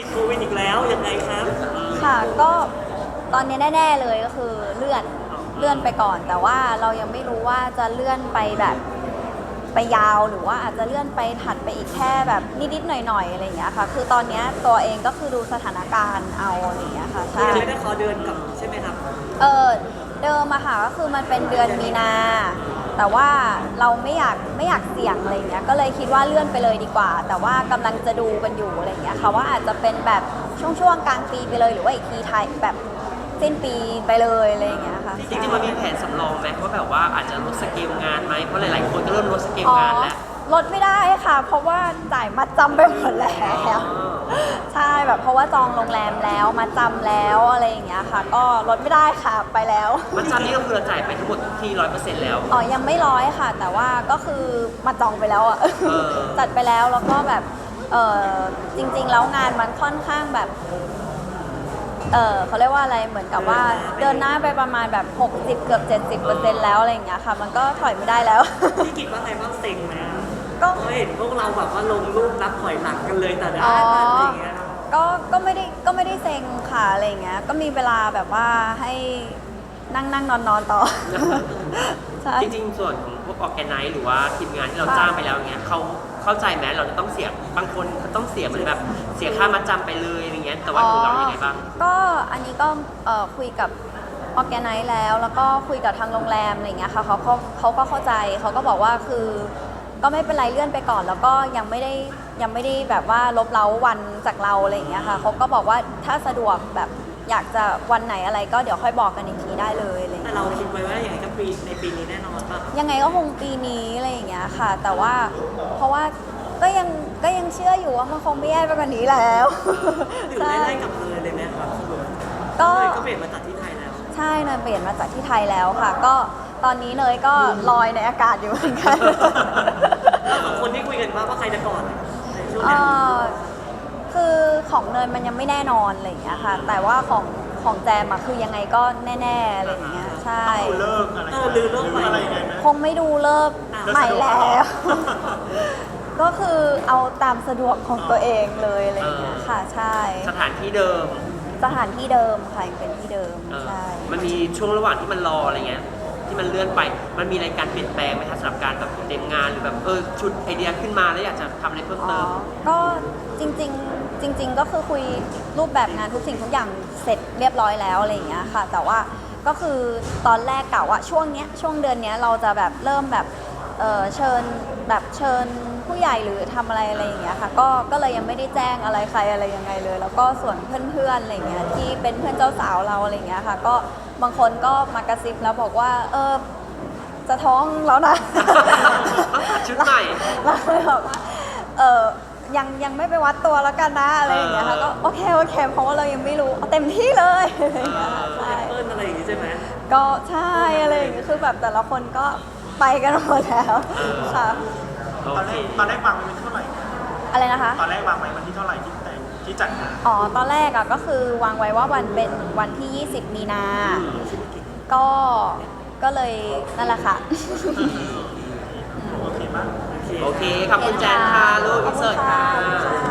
ติดโควิดอีกแล้วยังไงครับค่ะก็ตอนนี้แน่ ๆเลยก็คือเลื่อนเลื่อนไปก่อน แต่ว่าเรายังไม่รู้ว่าจะเลื่อนไปแบบไปยาวหรือว่าอาจจะเลื่อนไปถัดไปอีกแค่แบบนิดๆหน่อยๆอะไรอย่างเงี้ยค่ะ คือตอนเนี้ยตัวเองก็คือดูสถานการณ์เอาอะไรอย่างเงี้ยค่ะคือใช่ยังไม่ได้ขอเดินกลับใช่ไหมครับ เออเดิมอะค่ะก็คือมันเป็นเดือนมีนา แต่ว่าเราไม่อยากไม่อยากเสี่ยงอะไรเงี้ยก็เลยคิดว่าเลื่อนไปเลยดีกว่า แต่ว่ากำลังจะดูกันอยู่อะไรเงี้ยค่ะว่าอาจจะเป็นแบบช่วงๆกลางปีไปเลยหรือว่าอีกทีไทยแบบสิ้นปีไปเลยอะไรอย่างเงี้ยค่ะจริงๆมันมีแผนสำรองไหมว่าแบบว่าอาจจะลดสเกลงานไหมเพราะหลายๆคนก็เริ่มลดสเกลงานแล้ว ลดไม่ได้ค่ะ เพราะว่าจ่ายมัดจำไปหมดแล้ว ใช่แบบเพราะว่าจองโรงแรมแล้วมาจำแล้วอะไรอย่างเงี้ยค่ะ ก็ลดไม่ได้ค่ะไปแล้ว มันจำนี่ก็คือเราจ่ายไปทั้งหมดที่ร้อยเปอร์เซ็นต์แล้ว อ๋อ ยังไม่ร้อยค่ะ แต่ว่าก็คือมาจองไปแล้วอะเออจัดไปแล้วแล้วก็แบบเออจริง ๆ แล้วงานมันค่อนข้างแบบ เออเขาเรียกว่าอะไรเหมือนกับว่าเดินหน้าไปประมาณแบบ 60 เกือบ 70เปอร์เซ็นต์แล้วอะไรอย่างเงี้ยค่ะ มันก็ถอยไม่ได้แล้ว พี่กิดว่าไงบ้างเซ็งไหม ก็เพราะเห็นพวกเราแบบว่าลงรูปนับถอยหลังกันเลยแต่ละอ๋ออันอะไรอย่างเงี้ย ก็ก็ไม่ได้ก็ไม่ได้เซ็งค่ะอะไรอย่างเงี้ย ก็มีเวลาแบบว่าให้นั่งนั่งนอนนอนต่อ ใช่ จริงๆ ส่วนของพวกออแกไนซ์หรือว่าทีมงานที่เราค่ะจ้างไปแล้วเงี้ยเขาเข้าใจไหมเราจะต้องเสียบางคนเขาต้องเสียเหมือนแบบ เสียค่ามัดจำไปเลยอะไรเงี้ยแต่ว่าของเรายังไงบ้าง ก็อันนี้ก็เอ่อคุยกับออแกไนซ์แล้ว แล้วก็คุยกับทางโรงแรมอะไรอย่างเงี้ยค่ะเขาเขาเขาก็เข้าใจเขาก็บอกว่าคือ ก็ไม่เป็นไรเลื่อนไปก่อน แล้วก็ยังไม่ได้ยังไม่ได้แบบว่าลบเล้าวันจากเราอะไรอย่างเงี้ยค่ะเขาก็บอกว่าถ้าสะดวกแบบอยากจะวันไหนอะไรก็เดี๋ยวค่อยบอกกันอีกทีได้เลยอะไรอย่างแต่เงี้ยเราคิดไว้ว่าอย่างไรก็ปีในปีนี้แน่นอนป่ะยังไงก็คงปีนี้อะไรอย่างเงี้ยค่ะ แต่ว่าเพราะว่าก็ยังก็ยังเชื่ออยู่ว่ามันคงไม่แย่ไปกว่านี้แล้วหรือใช่ ไล่ๆกับเลยเลยไหมครับสรุปก็ เลยก็เปลี่ยนมาจากที่ไทยแล้ว ใช่เนยเปลี่ยนมาจากที่ไทยแล้วค่ะ ก็ ตอนนี้เนยก็ลอยในอากาศอยู่เหมือนกันเราสองคนที่คุยกันว่าว่าใครจะก่อนในช่วงเอ่เนี้ยอคือของเนยมันยังไม่แน่นอนอะไรอย่างเงี้ยค่ะ แต่ว่าของของแจมอะคือยังไงก็แน่ๆอะไรอย่างเงี้ยใช่ ดูเลิกอะไรเออลือเรื่องใหม่อะไรยังไงไหม คงไม่ดูเลิกอะใหม่แล้ว ก็คือเอาตามสะดวกของตัวเองเลยอะไรอย่างเงี้ยค่ะใช่ สถานที่เดิมสถานที่เดิมค่ะยังเป็นที่เดิมเออใช่ มันมีช่วงระหว่างที่มันรออะไรเงี้ย ที่มันเลื่อนไป มันมีอะไรการเปลี่ยนแปลงไหมคะสำหรับการแบบเตรียมงานหรือแบบเออชุดไอเดียขึ้นมาแล้วอยากจะทำอะไรเพิ่มอ๋อเติม ก็จริงๆจริง ๆ ก็คือคุยรูปแบบงานทุกสิ่งทุกอย่างเสร็จเรียบร้อยแล้วอะไรอย่างเงี้ยค่ะ แต่ว่าก็คือตอนแรกกะว่าช่วงเนี้ยช่วงเดือนเนี้ยเราจะแบบเริ่มแบบเออเชิญแบบเชิญผู้ใหญ่หรือทำอะไรอะไรอย่างเงี้ยค่ะก็ก็เลยยังไม่ได้แจ้งอะไรใครอะไรยังไงเลย แล้วก็ส่วนเพื่อนๆอะไรอย่างเงี้ยที่เป็นเพื่อนเจ้าสาวเราอะไรอย่างเงี้ยค่ะ ก็ บางคนก็มากระซิบแล้วบอกว่าเออจะท้องแล้วนะ ชุดใหม่ เราเลยแบบว่าเออยังยังไม่ไปวัดตัวแล้วกันนะอะไรอย่างเงี้ยค่ะเอก็อโอเคโอเคเพราะว่าเรายังไม่รู้เอาเต็มที่เลยอะไรอย่างเงี้ยใช่ เปิ้ลอะไรอย่างงี้ใช่ไหมก็ใช่อะไรอย่างเงี้ยคือแบบแต่ละคนก็ไปกันหมดแล้วค่ะโอตอนเคแรกตอนแรกวางไว้วันที่เท่าไหร่ อะไรนะคะ ตอนแรกวางไว้วันที่เท่าไหร่ที่แต่ง ที่จัดงานอ๋อ ตอนแรกอะก็คือวางไว้ว่าวันเป็นวันที่ 20 มีนา ก็ ก็เลยนั่นแหละค่ะ โอเคมากโอเคโอเค ขอบคุณแจนค่ะ ลูกอินเสิร์ตค่ะขอบคุณค่ะ